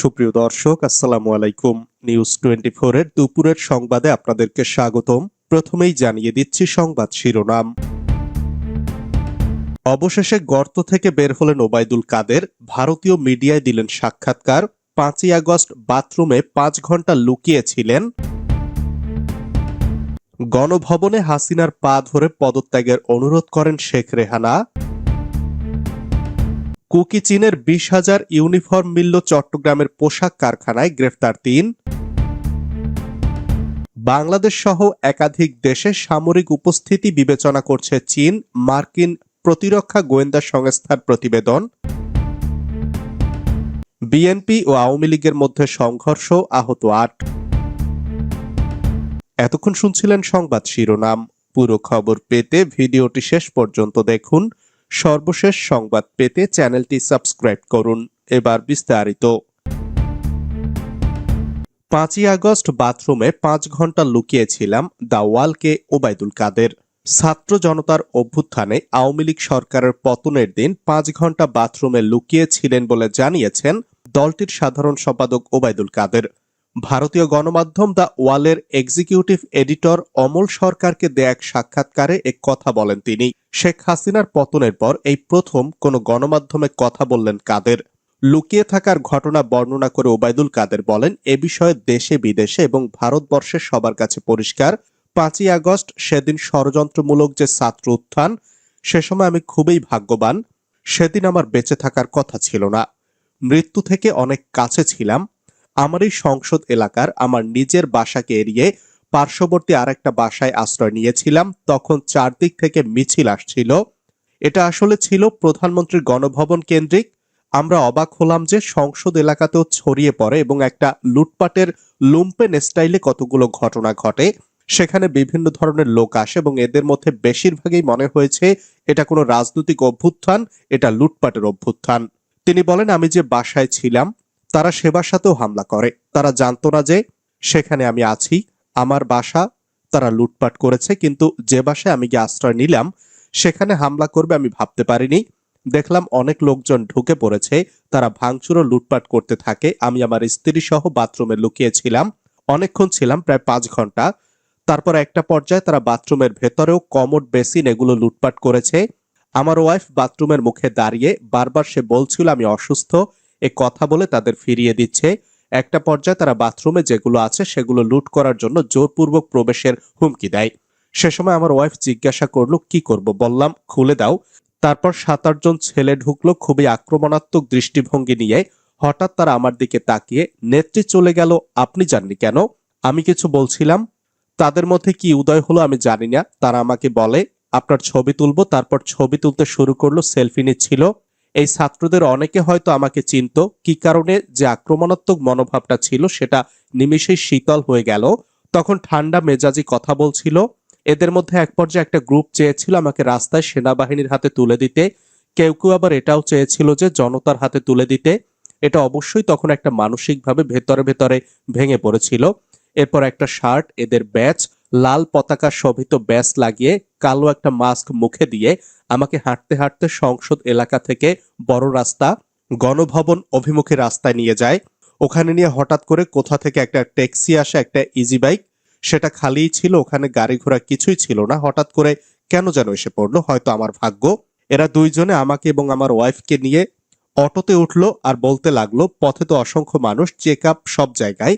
সুপ্রিয় দর্শক, আসসালামু আলাইকুম। নিউজ টোয়েন্টি এর দুপুরের সংবাদে আপনাদেরকে স্বাগতম। প্রথমেই জানিয়ে দিচ্ছি সংবাদ শিরোনাম। অবশেষে গর্ত থেকে বের হলেন ওবায়দুল কাদের। ভারতীয় মিডিয়ায় দিলেন সাক্ষাৎকার। পাঁচই আগস্ট বাথরুমে পাঁচ ঘণ্টা লুকিয়েছিলেন। গণভবনে হাসিনার পা ধরে পদত্যাগের অনুরোধ করেন শেখ রেহানা। কুকি চীনের বিশ হাজার ইউনিফর্ম মিলল চট্টগ্রামের পোশাক কারখানায় গ্রেফতার তিন। বাংলাদেশ সহ একাধিক দেশে সামরিক উপস্থিতি বিবেচনা করছে চীন, মার্কিন প্রতিরক্ষা গোয়েন্দা সংস্থার প্রতিবেদন। বিএনপি ও আওয়ামী লীগের মধ্যে সংঘর্ষ, আহত আট। এতক্ষণ শুনছিলেন সংবাদ শিরোনাম। পুরো খবর পেতে ভিডিওটি শেষ পর্যন্ত দেখুন। সর্বশেষ সংবাদ পেতে চ্যানেলটি সাবস্ক্রাইব করুন। এবার বিস্তারিত। পাঁচই আগস্ট বাথরুমে পাঁচ ঘণ্টা লুকিয়েছিলাম দা ওয়ালকে ওবায়দুল কাদের। ছাত্র জনতার অভ্যুত্থানে আওয়ামী লীগ সরকারের পতনের দিন পাঁচ ঘণ্টা বাথরুমে লুকিয়েছিলেন বলে জানিয়েছেন দলটির সাধারণ সম্পাদক ওবায়দুল কাদের। ভারতীয় গণমাধ্যম দ্য ওয়ালের এক্সিকিউটিভ এডিটর অমল সরকারকে দেয়া এক সাক্ষাৎকারে এক কথা বলেন তিনি। শেখ হাসিনার পতনের পর এই প্রথম কোনো গণমাধ্যমে কথা বললেন কাদের? লুকিয়ে থাকার ঘটনা বর্ণনা করে ওবায়দুল কাদের বলেন, এ বিষয়ে দেশে, বিদেশে এবং ভারতবর্ষের সবার কাছে পরিষ্কার। পাঁচই আগস্ট সেদিন ষড়যন্ত্রমূলক যে ছাত্র উত্থান, সে সময় আমি খুবই ভাগ্যবান। সেদিন আমার বেঁচে থাকার কথা ছিল না। মৃত্যু থেকে অনেক কাছে ছিলাম। আমার এই সংসদ এলাকার আমার নিজের বাসাকে এড়িয়ে পার্শ্ববর্তী আরেকটা বাসায় আশ্রয় নিয়েছিলাম। তখন চারদিক থেকে মিছিল আসছিল। এটা আসলে ছিল প্রধানমন্ত্রীর গণভবন কেন্দ্রিক। আমরা অবাক হলাম যে সংসদ এলাকাতেও ছড়িয়ে পড়ে এবং একটা লুটপাটের লুম্পেন স্টাইলে কতগুলো ঘটনা ঘটে। সেখানে বিভিন্ন ধরনের লোক আসে এবং এদের মধ্যে বেশিরভাগই মনে হয়েছে এটা কোনো রাজনৈতিক অভ্যুত্থান, এটা লুটপাটের অভ্যুত্থান। তিনি বলেন, আমি যে বাসায় ছিলাম তারা সে বাসাতেও হামলা করে। তারা জানতো না যে সেখানে আমি আছি, আমার বাসা, তারা লুটপাট করেছে, কিন্তু যে বাসায় আমি গিয়ে আশ্রয় নিলাম, সেখানে হামলা করবে আমি ভাবতে পারিনি। দেখলাম অনেক লোকজন ঢুকে পড়েছে, তারা ভাঙচুর ও লুটপাট করতে থাকে। আমি আমার স্ত্রী সহ বাথরুমে লুকিয়েছিলাম। অনেকক্ষণ ছিলাম, প্রায় পাঁচ ঘণ্টা। তারপর একটা পর্যায়ে তারা বাথরুমের ভেতরেও কমোড বেসিন এগুলো লুটপাট করেছে। আমার ওয়াইফ বাথরুমের মুখে দাঁড়িয়ে বারবার সে বলছিল, আমি অসুস্থ। এ কথা বলে তাদের ফিরিয়ে দিচ্ছে। একটা পর্যায়ে তারা বাথরুমে যেগুলো আছে সেগুলো লুট করার জন্য জোরপূর্বক প্রবেশের হুমকি দেয়। সে সময় আমার ওয়াইফ জিজ্ঞাসা করল, কি করব? বললাম, খুলে দাও। তারপর সাত আটজন ছেলে ঢুকলো খুবই আক্রমণাত্মক দৃষ্টিভঙ্গি নিয়ে। হঠাৎ তারা আমার দিকে তাকিয়ে, নেত্রী চলে গেল, আপনি জাননি কেন? আমি কিছু বলছিলাম। তাদের মধ্যে কি উদয় হলো আমি জানি না। তারা আমাকে বলে, আপনার ছবি তুলবো। তারপর ছবি তুলতে শুরু করল, সেলফি নিচ্ছিল। এই ছাত্রদের অনেকে হয়তো আমাকে চিনত। কি কারণে? যে আক্রমণাত্মক মনোভাবটা ছিল সেটা নিমিষেই শীতল হয়ে গেল। তখন ঠান্ডা মেজাজি কথা বলছিল। এদের মধ্যে এক পর্যায়ে একটা গ্রুপ চেয়েছিল আমাকে রাস্তায় সেনাবাহিনীর হাতে তুলে দিতে। কেউ কেউ আবার এটাও চেয়েছিল যে জনতার হাতে তুলে দিতে। এটা অবশ্যই তখন একটা মানসিকভাবে ভেতরে ভেতরে ভেঙে পড়েছিল। এরপর একটা শার্ট, এদের ব্যাচ লাল পতাকা শোভিত ব্যাস লাগিয়ে কালো একটা মাস্ক মুখে দিয়ে আমাকে হাঁটতে হাঁটতে সংসদ এলাকা থেকে বড় রাস্তা, গণভবন অভিমুখী রাস্তায় নিয়ে যায়। ওখানে নিয়ে হঠাৎ করে কোথা থেকে একটা ট্যাক্সি আসে, একটা ইজি বাইক সেটা খালিই ছিল, ওখানে গাড়ি ঘোড়া কিছুই ছিল না। হঠাৎ করে কেন যেন এসে পড়ল, হয়তো আমার ভাগ্য। এরা দুইজনে আমাকে এবং আমার ওয়াইফকে নিয়ে অটোতে উঠল আর বলতে লাগল, পথে তো অসংখ্য মানুষ চেক আপ সব জায়গায়।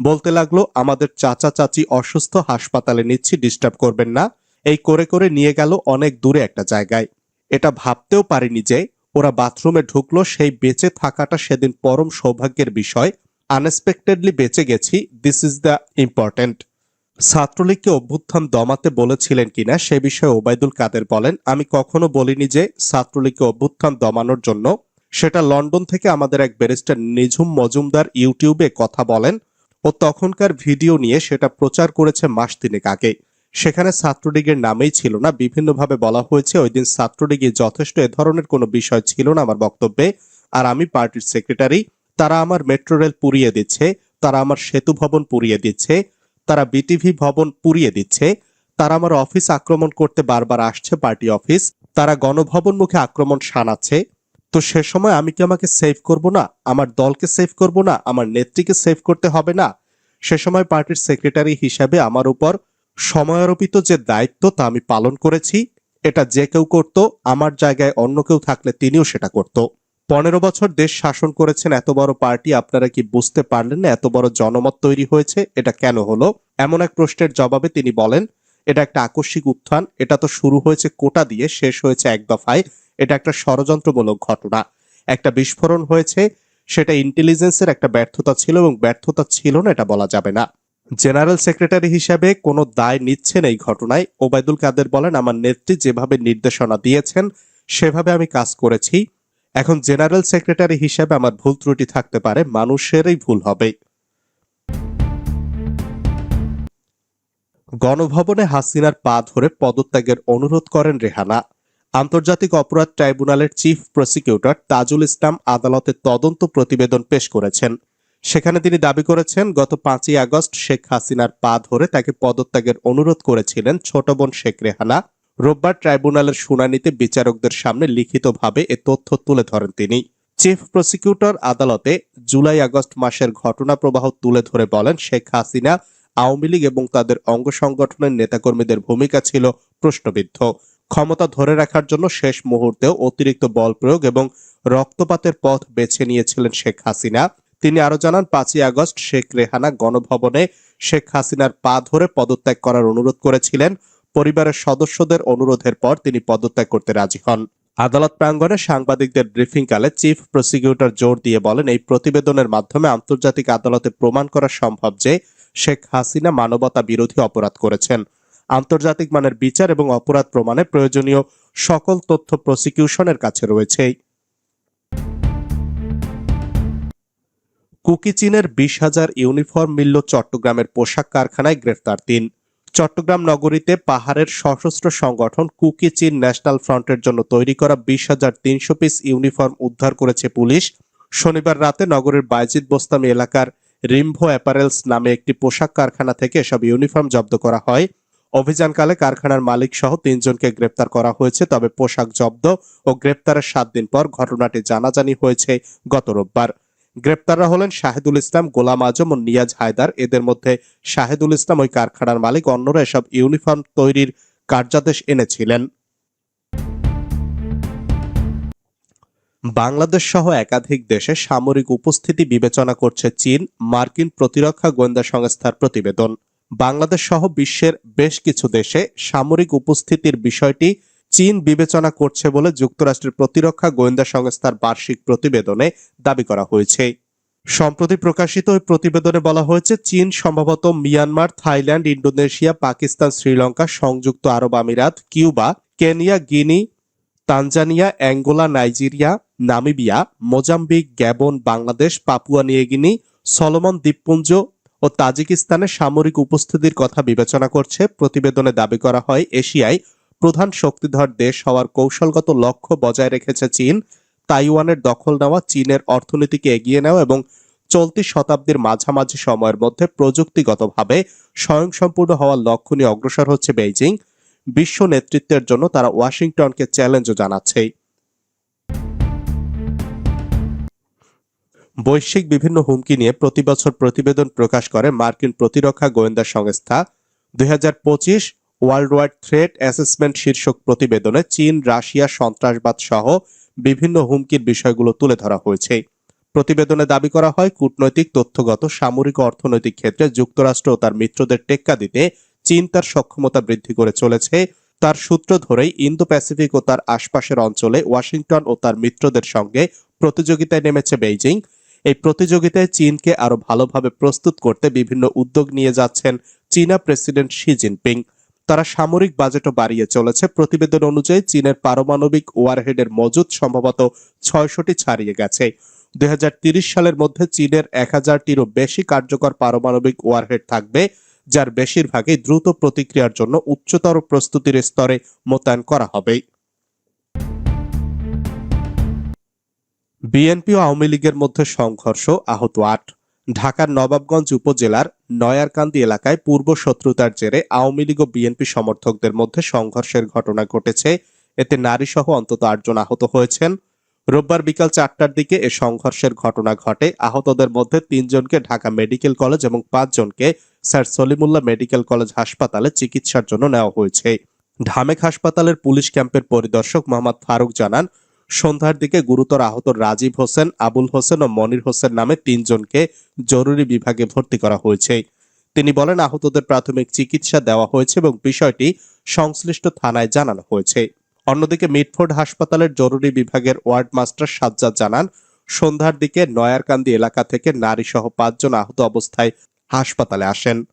বলতে লাগল, আমাদের চাচা চাচি অসুস্থ, হাসপাতালে নিচ্ছি ডিস্টার্ব করবেন না। এই করে করে নিয়ে গেল অনেক দূরে একটা জায়গায়। এটা ভাবতেও পারিনি যে ওরা বাথরুমে ঢুকলো, সেই বেঁচে থাকাটা সেদিন পরম সৌভাগ্যের বিষয়। আনএক্সপেক্টেডলি বেঁচে গেছি দিস ইজ দ্য ইম্পর্টেন্ট ছাত্রলীগকে অভ্যুত্থান দমাতে বলেছিলেন কিনা, সে বিষয়ে ওবায়দুল কাদের বলেন, আমি কখনো বলিনি যে ছাত্রলীগকে অভ্যুত্থান দমানোর জন্য। সেটা লন্ডন থেকে আমাদের এক ব্যারিস্টার নিঝুম মজুমদার ইউটিউবে কথা বলেন। ও তখনকার ভিডিও নিয়ে সেটা প্রচার করেছে মাস তিনেক আগে। সেখানে ছাত্রলীগের নামেই ছিল না, বিভিন্নভাবে বলা হয়েছে ওই দিন ছাত্রলীগে যথেষ্ট এ ধরনের কোনো বিষয় ছিল না আমার বক্তব্যে। আর আমি পার্টির সেক্রেটারি, তারা আমার মেট্রো রেল পুড়িয়ে দিচ্ছে, তারা আমার সেতু ভবন পুড়িয়ে দিচ্ছে, তারা বিটিভি ভবন পুড়িয়ে দিচ্ছে, তারা আমার অফিস আক্রমণ করতে বারবার আসছে পার্টি অফিস, তারা গণভবন মুখে আক্রমণ শানাচ্ছে তো সে সময় আমি কি আমাকে সেভ করব না? আমার দলকে সেভ করব না? আমার নেত্রীকে সেভ করতে হবে না? সে সময় পার্টির সেক্রেটারি হিসাবে আমার উপর সময়ারোপিত যে দায়িত্ব তা আমি পালন করেছি, এটা যে কেউ করত, আমার জায়গায় অন্য কেউ থাকলে তিনিও সেটা করত। পনেরো বছর দেশ শাসন করেছেন, এত বড় পার্টি আপনারা কি বুঝতে পারলেন না এত বড় জনমত তৈরি হয়েছে? এটা কেন হলো? এমন এক প্রশ্নের জবাবে তিনি বলেন, এটা একটা আকস্মিক উত্থান, এটা তো শুরু হয়েছে কোটা দিয়ে, শেষ হয়েছে এক দফায়। এটা একটা ষড়যন্ত্রমূলক ঘটনা। একটা বিস্ফোরণ হয়েছে, সেটা ইন্টেলিজেন্সের একটা ব্যর্থতা ছিল এবং ব্যর্থতা ছিল না এটা বলা যাবে না। জেনারেল সেক্রেটারি হিসাবে কোনো দায় নিচ্ছেন এই ঘটনায়। ওবায়দুল কাদের বলেন, আমার নেত্রী যেভাবে নির্দেশনা দিয়েছেন, সেভাবে আমি কাজ করেছি। এখন জেনারেল সেক্রেটারি হিসাবে আমার ভুল ত্রুটি থাকতে পারে, মানুষেরই ভুল হবে। গণভবনে হাসিনার পা ধরে পদত্যাগের অনুরোধ করেন রেহানা। আন্তর্জাতিক অপরাধ ট্রাইব্যুনালের চিফ প্রসিকিউটর তাজুল ইসলাম আদালতে তদন্ত প্রতিবেদন পেশ করেছেন। সেখানে তিনি দাবি করেছেন, গত পাঁচই আগস্ট শেখ হাসিনার পা ধরে তাকে পদত্যাগের অনুরোধ করেছিলেন ছোট বোন শেখ রেহানা। রোববার ট্রাইব্যুনালের শুনানিতে বিচারকদের সামনে লিখিতভাবে এ তথ্য তুলে ধরেন তিনি। চিফ প্রসিকিউটর আদালতে জুলাই আগস্ট মাসের ঘটনা প্রবাহ তুলে ধরে বলেন, শেখ হাসিনা, আওয়ামী লীগ এবং তাদের অঙ্গ সংগঠনের নেতাকর্মীদের ভূমিকা ছিল প্রশ্নবিদ্ধ। ক্ষমতা ধরে রাখার জন্য শেষ মুহূর্তেও অতিরিক্ত বল প্রয়োগ এবং রক্তপাতের পথ বেছে নিয়েছিলেন শেখ হাসিনা। তিনি আরও জানান, পাঁচই আগস্ট শেখ রেহানা গণভবনে শেখ হাসিনার পা ধরে পদত্যাগ করার অনুরোধ করেছিলেন। পরিবারের সদস্যদের অনুরোধের পর তিনি পদত্যাগ করতে রাজি হন। আদালত প্রাঙ্গণে সাংবাদিকদের ব্রিফিংকালে চিফ প্রসিকিউটর জোর দিয়ে বলেন, এই প্রতিবেদনের মাধ্যমে আন্তর্জাতিক আদালতে প্রমাণ করা সম্ভব যে শেখ হাসিনা মানবতা বিরোধী অপরাধ করেছেন। আন্তর্জাতিক মানের বিচার এবং অপরাধ প্রমাণে প্রয়োজনীয় সকল তথ্য প্রসিকিউশনের কাছে রয়েছে। কুকি চীনের বিশ হাজার ইউনিফর্ম মিলল চট্টগ্রামের পোশাক কারখানায় গ্রেফতার তিন। চট্টগ্রাম নগরীতে পাহাড়ের সশস্ত্র সংগঠন কুকি চীন ন্যাশনাল ফ্রন্টের জন্য তৈরি করা বিশ হাজার তিনশো পিস ইউনিফর্ম উদ্ধার করেছে পুলিশ। শনিবার রাতে নগরের বাইজিদ বোস্তামি এলাকার রিম্ভো অ্যাপারেলস নামে একটি পোশাক কারখানা থেকে এসব ইউনিফর্ম জব্দ করা হয়। অভিযানকালে কারখানার মালিক সহ তিনজনকে গ্রেপ্তার করা হয়েছে, তবে পোশাক জব্দ ও গ্রেপ্তারের সাত দিন পর ঘটনাটি জানাজানি হয়েছে গত রোববার। গ্রেপ্তাররা হলেন শাহেদুল ইসলাম, গোলাম আজম ও নিয়াজ হায়দার। এদের মধ্যে শাহেদুল ইসলাম ওই কারখানার মালিক, অন্যরা এসব ইউনিফর্ম তৈরির কার্যাদেশ এনেছিলেন। বাংলাদেশ সহ একাধিক দেশে সামরিক উপস্থিতি বিবেচনা করছে চীন, মার্কিন প্রতিরক্ষা গোয়েন্দা সংস্থার প্রতিবেদন। বাংলাদেশ সহ বিশ্বের বেশ কিছু দেশে সামরিক উপস্থিতির বিষয়টি চীন বিবেচনা করছে বলে যুক্তরাষ্ট্রের প্রতিরক্ষা গোয়েন্দা সংস্থার বার্ষিক প্রতিবেদনে দাবি করা হয়েছে। সম্প্রতি প্রকাশিত ওই প্রতিবেদনে বলা হয়েছে, চীন সম্ভবত Myanmar, Thailand, Indonesia, Pakistan, Sri Lanka, সংযুক্ত আরব আমিরাত, Cuba, Kenya, Guinea, Tanzania, Angola, Nigeria, Namibia, Mozambique, Gabon, Bangladesh, Papua New Guinea Solomon দ্বীপপুঞ্জ ও তাজিকিস্তানে সামরিক উপস্থিতির কথা বিবেচনা করছে। প্রতিবেদনে দাবি করা হয়, এশিয়ায় প্রধান শক্তিধর দেশ হওয়ার কৌশলগত লক্ষ্য বজায় রেখেছে চীন। তাইওয়ানের দখল নেওয়া চীনের অর্থনীতিকে এগিয়ে নেওয়া এবং চলতি শতাব্দীর মাঝামাঝি সময়ের মধ্যে প্রযুক্তিগতভাবে স্বয়ংসম্পূর্ণ হওয়ার লক্ষ্য নিয়ে অগ্রসর হচ্ছে বেইজিং। বিশ্ব নেতৃত্বের জন্য তারা ওয়াশিংটনকে চ্যালেঞ্জও জানাচ্ছে। বৈশ্বিক বিভিন্ন হুমকি নিয়ে প্রতি বছর প্রতিবেদন প্রকাশ করে মার্কিন প্রতিরক্ষা গোয়েন্দা সংস্থা। দুই হাজার পঁচিশ ওয়ার্ল্ড ওয়াইড থ্রেট অ্যাসেসমেন্ট শীর্ষক প্রতিবেদনে চীন, রাশিয়া, সন্ত্রাসবাদ সহ বিভিন্ন হুমকির বিষয়গুলো তুলে ধরা হয়েছে। প্রতিবেদনে দাবি করা হয়, কূটনৈতিক, তথ্যগত, সামরিক, অর্থনৈতিক ক্ষেত্রে যুক্তরাষ্ট্র ও তার মিত্রদের টেক্কা দিতে চীন তার সক্ষমতা বৃদ্ধি করে চলেছে। তার সূত্র ধরেই ইন্দো প্যাসিফিক ও তার আশপাশের অঞ্চলে ওয়াশিংটন ও তার মিত্রদের সঙ্গে প্রতিযোগিতায় নেমেছে বেইজিং। এই প্রতিযোগিতায় চীনকে আরও ভালোভাবে প্রস্তুত করতে বিভিন্ন উদ্যোগ নিয়ে যাচ্ছেন চীনা প্রেসিডেন্ট শি জিনপিং। তারা সামরিক বাজেটও বাড়িয়ে চলেছে। প্রতিবেদন অনুযায়ী চীনের পারমাণবিক ওয়ারহেডের মজুদ সম্ভবত ছয়শটি ছাড়িয়ে গেছে। দুই সালের মধ্যে চীনের এক হাজারটিরও বেশি কার্যকর পারমাণবিক ওয়ারহেড থাকবে, যার বেশিরভাগই দ্রুত প্রতিক্রিয়ার জন্য উচ্চতর প্রস্তুতির স্তরে মোতায়েন করা হবে। বিএনপি ও আওয়ামী লীগের মধ্যে সংঘর্ষ আহত আট। ঢাকার নবাবগঞ্জ উপজেলার নয়ারকান্দি এলাকায় পূর্ব শত্রুতার জেরে আওয়ামী লীগ ও বিএনপি সমর্থকদের মধ্যে সংঘর্ষের ঘটনা ঘটেছে। এতে নারী সহ অন্তত আটজন আহত হয়েছেন। রোববার বিকাল চারটার দিকে এ সংঘর্ষের ঘটনা ঘটে। আহতদের মধ্যে তিনজনকে ঢাকা মেডিকেল কলেজ এবং পাঁচজনকে স্যার সলিমুল্লাহ মেডিকেল কলেজ হাসপাতালে চিকিৎসার জন্য নেওয়া হয়েছে। ঢামেক হাসপাতালের পুলিশ ক্যাম্পের পরিদর্শক মোহাম্মদ ফারুক জানান সন্ধ্যার দিকে গুরুতর আহত রাজীব হোসেন, আবুল হোসেন ও মনির হোসেন নামে তিনজনকে জরুরি বিভাগে ভর্তি করা হয়েছে। তিনি বলেন, আহতদের প্রাথমিক চিকিৎসা দেওয়া হয়েছে এবং বিষয়টি সংশ্লিষ্ট থানায় জানানো হয়েছে। অন্যদিকে মিটফোর্ড হাসপাতালের জরুরি বিভাগের ওয়ার্ড মাস্টার সাজ্জাদ জানান, সন্ধ্যার দিকে নয়ারকান্দি এলাকা থেকে নারী সহ পাঁচজন আহত অবস্থায় হাসপাতালে আসেন।